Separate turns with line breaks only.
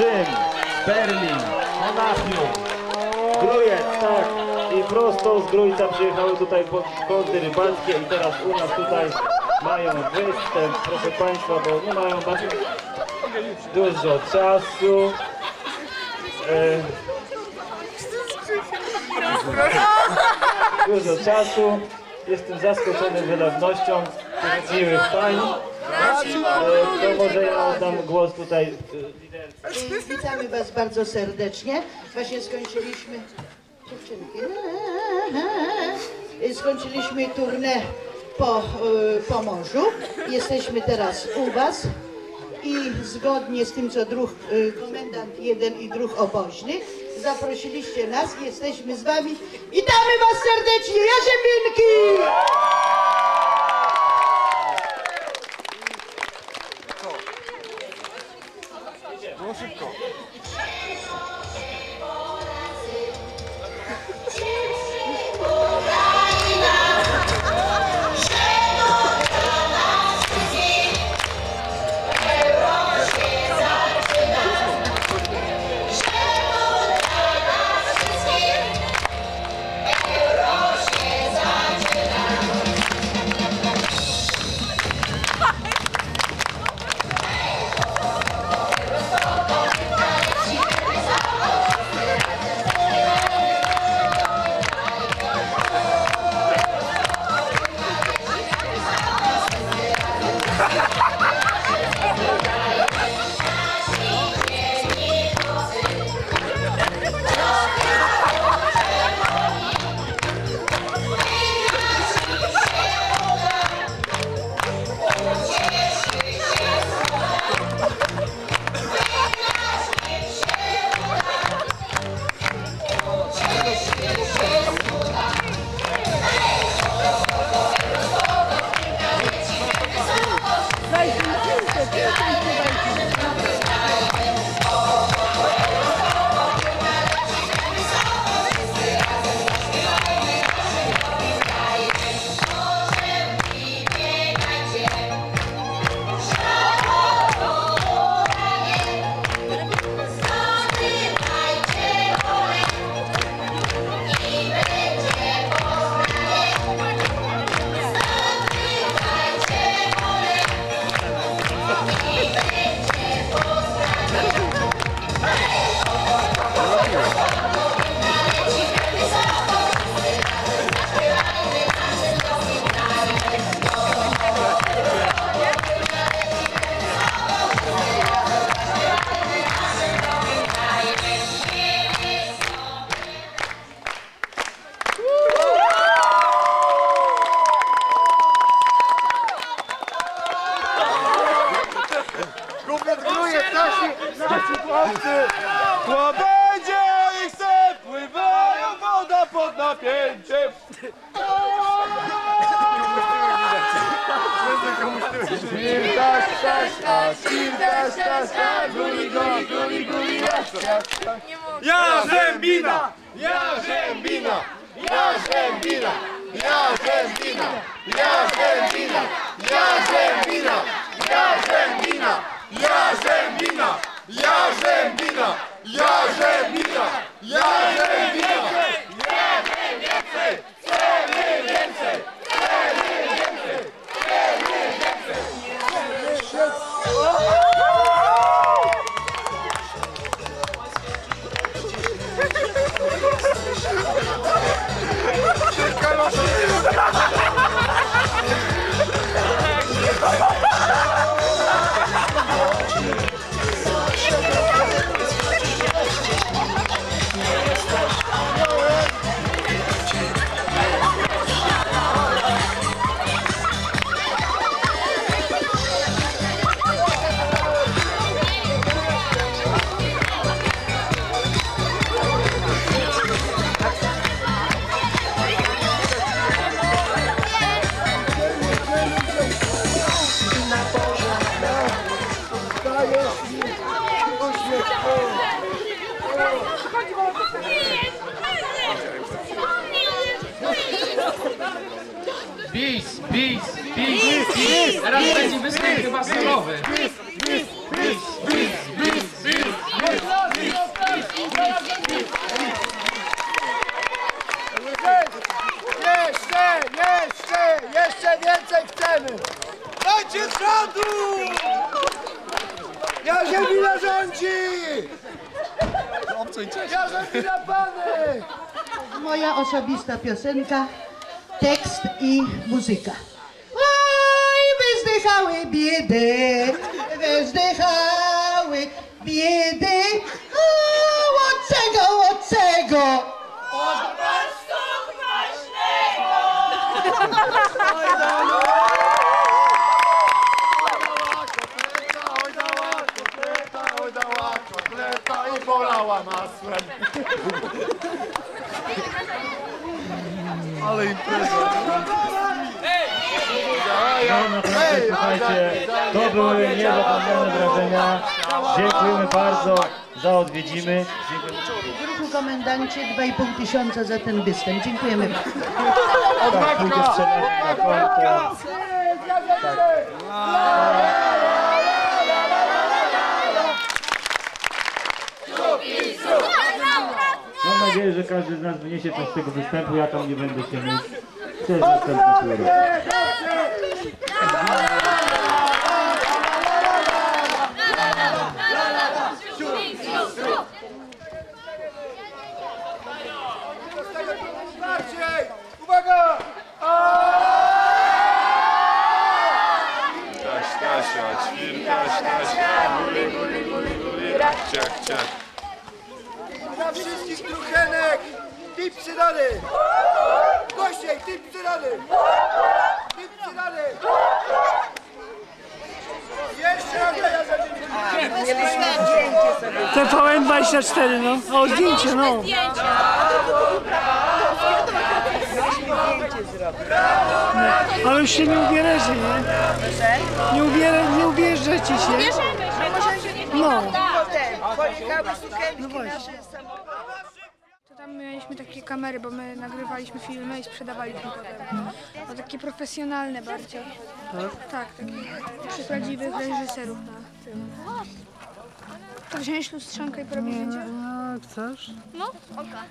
Rzym, Berlin, Monachium, Grujec, tak. I prosto z Grójca przyjechały tutaj kąty rybackie i teraz u nas tutaj mają występ, proszę Państwa, bo nie mają bardzo dużo czasu. E, dużo czasu. Jestem zaskoczony wylewnością tych miłych. To może ja oddam głos tutaj liderce.
I Witamy Was bardzo serdecznie. Właśnie skończyliśmy. Dziewczynki. Y, Skończyliśmy turnę po, y, po morzu. Jesteśmy teraz u Was i zgodnie z tym, co druh, y, komendant jeden i druh oboźny, zaprosiliście nas, jesteśmy z Wami. Witamy Was serdecznie, Jarzębinki!
Shame on, shame on. Guli, Ja Rzębina! Ja Rzębina! Ja Rzębina! Ja Rzębina! Ja Rzębina! Ja Rzębina! Ja Rzębina! Ja Rzębina! Ja Rzębina! Ja Rzębina! Ja
Peace, peace, peace, peace. Teraz będzie występ chyba solowy. Peace, peace, peace, peace,
Jeszcze, jeszcze, jeszcze więcej chcemy. Dajcie przodu! Ja ziemia rządzi! Ja ziemia pany!
Moja osobista piosenka tekst i muzyka. Oj, wyzdychały biedy, wyzdychały biedy.
Ale impreza.
No naprawdę, słuchajcie, to były niezapomniane wrażenia. Dziękujemy bardzo za odwiedziny. Dziękujemy.
Druhu komendancie 2,5 tysiąca za ten występ. Dziękujemy bardzo.
Tak, pójdzie na konto. Nadzieję, że każdy z nas wyniesie coś z tego występu. Ja tam nie będę się myć. Jest następny
Tip przydany! Jeszcze raz
TVN 24, no. O, zdjęcie, no. Ale już się nie ubierzecie, nie? Nie, ubiera, nie ubierzecie się. No.
To tam mieliśmy takie kamery, bo my nagrywaliśmy filmy i sprzedawaliśmy potem. No takie profesjonalne bardziej. Tak, takie prawdziwych reżyserów na tym. To wziąć lustrzankę i porobić zdjęcie?
A, chcesz?
No, oka.